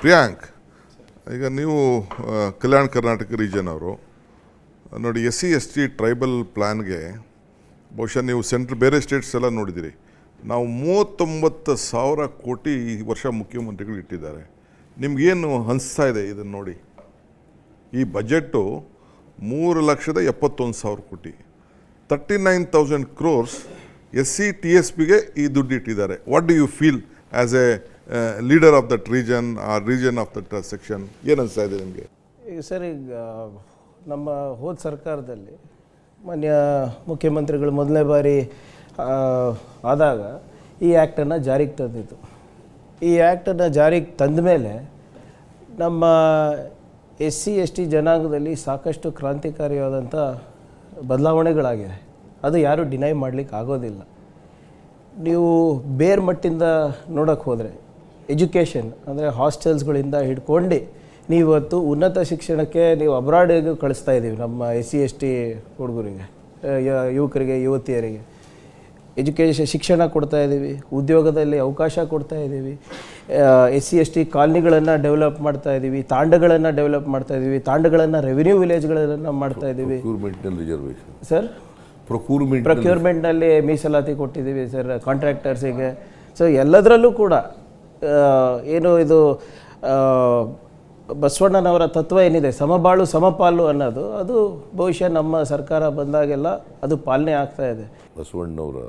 ಪ್ರಿಯಾಂಕ್, ಈಗ ನೀವು ಕಲ್ಯಾಣ ಕರ್ನಾಟಕ ರೀಜನ್ ಅವರು, ನೋಡಿ S C S T tribal ಪ್ಲ್ಯಾನ್ಗೆ ಬಹುಶಃ ನೀವು ಸೆಂಟ್ರ್ ಬೇರೆ ಸ್ಟೇಟ್ಸ್ ಎಲ್ಲ ನೋಡಿದಿರಿ. ನಾವು ಮೂವತ್ತೊಂಬತ್ತು ಸಾವಿರ ಕೋಟಿ ಈ ವರ್ಷ ಮುಖ್ಯಮಂತ್ರಿಗಳು ಇಟ್ಟಿದ್ದಾರೆ. ನಿಮಗೇನು ಅನಿಸ್ತಾ ಇದೆ ಇದನ್ನು ನೋಡಿ? ಈ ಬಜೆಟ್ಟು ಮೂರು ಲಕ್ಷದ ಎಪ್ಪತ್ತೊಂದು ಸಾವಿರ ಕೋಟಿ. Thirty nine thousand crores S C T S ಪಿಗೆ ಈ ದುಡ್ಡು ಇಟ್ಟಿದ್ದಾರೆ. What do you feel as a leader of that region ಆ ರೀಜನ್ ಆಫ್ ದಟ್ ಸೆಕ್ಷನ್ ಏನು ಅನಿಸ್ತಾ ಇದೆ ನಿಮಗೆ? ಈಗ ಸರ್ ಈಗ ನಮ್ಮ ಹೋದ ಸರ್ಕಾರದಲ್ಲಿ ಮಾನ್ಯ ಮುಖ್ಯಮಂತ್ರಿಗಳು ಮೊದಲನೇ ಬಾರಿ ಆದಾಗ ಈ ಆ್ಯಕ್ಟನ್ನು ಜಾರಿಗೆ ತಂದಿತ್ತು. ಈ ಆ್ಯಕ್ಟನ್ನು ಜಾರಿಗೆ ತಂದ ಮೇಲೆ ನಮ್ಮ ಎಸ್ ಸಿ, ಎಸ್ ಟಿ ಜನಾಂಗದಲ್ಲಿ ಸಾಕಷ್ಟು ಕ್ರಾಂತಿಕಾರಿಯಾದಂಥ ಬದಲಾವಣೆಗಳಾಗಿದೆ ಅದು ಯಾರೂ ಡಿನೈ ಮಾಡಲಿಕ್ಕೆ ಆಗೋದಿಲ್ಲ. ನೀವು ಬೇರ್ ಮಟ್ಟಿಂದ ನೋಡೋಕ್ಕೆ ಹೋದರೆ ಎಜುಕೇಷನ್ ಅಂದರೆ ಹಾಸ್ಟೆಲ್ಸ್ಗಳಿಂದ ಹಿಡ್ಕೊಂಡು ನೀವತ್ತು ಉನ್ನತ ಶಿಕ್ಷಣಕ್ಕೆ ನೀವು ಅಬ್ರಾಡಿಗೆ ಕಳಿಸ್ತಾ ಇದ್ದೀವಿ ನಮ್ಮ ಎಸ್ ಸಿ ಎಸ್ ಟಿ ಹುಡುಗರಿಗೆ ಯುವಕರಿಗೆ ಯುವತಿಯರಿಗೆ. ಎಜುಕೇಷನ್ ಶಿಕ್ಷಣ ಕೊಡ್ತಾ ಇದ್ದೀವಿ ಉದ್ಯೋಗದಲ್ಲಿ ಅವಕಾಶ ಕೊಡ್ತಾ ಇದ್ದೀವಿ ಎಸ್ ಸಿ ಎಸ್ ಟಿ ಕಾಲನಿಗಳನ್ನು ಡೆವಲಪ್ ಮಾಡ್ತಾ ಇದ್ದೀವಿ ತಾಂಡಗಳನ್ನು ಡೆವಲಪ್ ಮಾಡ್ತಾ ಇದ್ದೀವಿ ತಾಂಡಗಳನ್ನು ರೆವಿನ್ಯೂ ವಿಲೇಜ್ಗಳನ್ನು ಮಾಡ್ತಾ ಇದ್ದೀವಿ. ಸರ್? ಪ್ರೊಕ್ಯೂರ್ಮೆಂಟ್ ಪ್ರೊಕ್ಯೂರ್ಮೆಂಟ್ನಲ್ಲಿ ಮೀಸಲಾತಿ ಕೊಟ್ಟಿದ್ದೀವಿ ಸರ್ ಕಾಂಟ್ರಾಕ್ಟರ್ಸಿಗೆ. ಸೊ ಎಲ್ಲದರಲ್ಲೂ ಕೂಡ ಏನು ಇದು ಬಸವಣ್ಣನವರ ತತ್ವ ಏನಿದೆ? ಸಮಬಾಳು, ಸಮಪಾಲು ಅನ್ನೋದು. ಅದು ಬಹುಶಃ ನಮ್ಮ ಸರ್ಕಾರ ಬಂದಾಗೆಲ್ಲ ಅದು ಪಾಲನೆ ಆಗ್ತಾ ಇದೆ. ಬಸವಣ್ಣವರ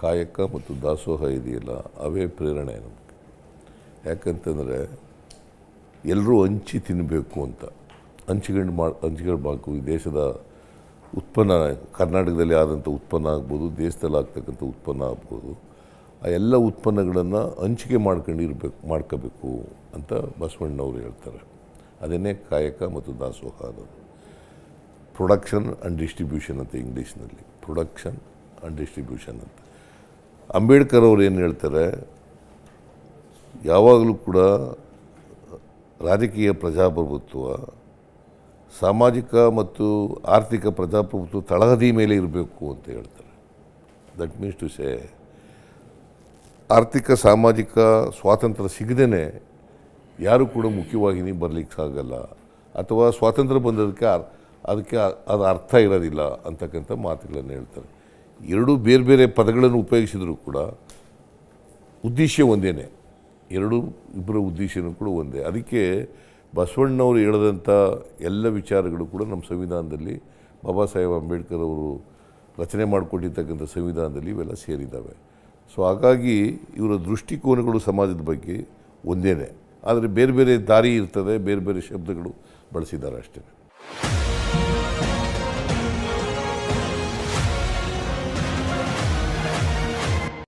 ಕಾಯಕ ಮತ್ತು ದಾಸೋಹ ಇದೆಯಲ್ಲ, ಅವೇ ಪ್ರೇರಣೆ ನಮಗೆ. ಯಾಕಂತಂದರೆ ಎಲ್ಲರೂ ಹಂಚಿ ತಿನ್ನಬೇಕು ಅಂತ. ಹಂಚಿಕೊಂಡು ಮಾ ಹಂಚಿಕೊಳ್ಬೇಕು ಈ ದೇಶದ ಉತ್ಪನ್ನ, ಕರ್ನಾಟಕದಲ್ಲಿ ಆದಂಥ ಉತ್ಪನ್ನ ಆಗ್ಬೋದು, ದೇಶದಲ್ಲಿ ಆಗ್ತಕ್ಕಂಥ ಉತ್ಪನ್ನ ಆಗ್ಬೋದು. ಆ ಎಲ್ಲ ಉತ್ಪನ್ನಗಳನ್ನು ಹಂಚಿಕೆ ಮಾಡ್ಕೊಂಡು ಇರಬೇಕು ಮಾಡ್ಕೋಬೇಕು ಅಂತ ಬಸವಣ್ಣವ್ರು ಹೇಳ್ತಾರೆ. ಅದನ್ನೇ ಕಾಯಕ ಮತ್ತು ದಾಸೋಹ ಅನ್ನೋದು. ಪ್ರೊಡಕ್ಷನ್ ಆ್ಯಂಡ್ ಡಿಸ್ಟ್ರಿಬ್ಯೂಷನ್ ಅಂತ ಇಂಗ್ಲೀಷ್ನಲ್ಲಿ. ಪ್ರೊಡಕ್ಷನ್ ಆ್ಯಂಡ್ ಡಿಸ್ಟ್ರಿಬ್ಯೂಷನ್ ಅಂತ. ಅಂಬೇಡ್ಕರ್ ಅವರು ಏನು ಹೇಳ್ತಾರೆ? ಯಾವಾಗಲೂ ಕೂಡ ರಾಜಕೀಯ ಪ್ರಜಾಪ್ರಭುತ್ವ, ಸಾಮಾಜಿಕ ಮತ್ತು ಆರ್ಥಿಕ ಪ್ರಜಾಪ್ರಭುತ್ವ ತಳಹದಿ ಮೇಲೆ ಇರಬೇಕು ಅಂತ ಹೇಳ್ತಾರೆ. ದಟ್ ಮೀನ್ಸ್ ಟು ಸೇ ಆರ್ಥಿಕ, ಸಾಮಾಜಿಕ ಸ್ವಾತಂತ್ರ್ಯ ಸಿಗದೇ ಯಾರು ಕೂಡ ಮುಖ್ಯವಾಹಿನಿ ಬರಲಿಕ್ಕೆ ಆಗಲ್ಲ ಅಥವಾ ಸ್ವಾತಂತ್ರ್ಯ ಬಂದದಕ್ಕೆ ಅದಕ್ಕೆ ಅದು ಅರ್ಥ ಇರೋದಿಲ್ಲ ಅಂತಕ್ಕಂಥ ಮಾತುಗಳನ್ನು ಹೇಳ್ತಾರೆ. ಎರಡೂ ಬೇರೆ ಬೇರೆ ಪದಗಳನ್ನು ಉಪಯೋಗಿಸಿದರೂ ಕೂಡ ಉದ್ದೇಶ ಒಂದೇ ಎರಡೂ ಇಬ್ಬರ ಉದ್ದೇಶನೂ ಕೂಡ ಒಂದೇ. ಅದಕ್ಕೆ ಬಸವಣ್ಣವರು ಹೇಳಿದಂಥ ಎಲ್ಲ ವಿಚಾರಗಳು ಕೂಡ ನಮ್ಮ ಸಂವಿಧಾನದಲ್ಲಿ ಬಾಬಾ ಸಾಹೇಬ್ ಅಂಬೇಡ್ಕರ್ ಅವರು ರಚನೆ ಮಾಡಿಕೊಟ್ಟಿರ್ತಕ್ಕಂಥ ಸಂವಿಧಾನದಲ್ಲಿ ಇವೆಲ್ಲ ಸೇರಿದ್ದಾವೆ. ಸೊ ಹಾಗಾಗಿ ಇವರ ದೃಷ್ಟಿಕೋನಗಳು ಸಮಾಜದ ಬಗ್ಗೆ ಒಂದೇನೆ. ಆದರೆ ಬೇರೆ ಬೇರೆ ದಾರಿ ಇರ್ತದೆ, ಬೇರೆ ಬೇರೆ ಶಬ್ದಗಳು ಬಳಸಿದ್ದಾರೆ ಅಷ್ಟೇ.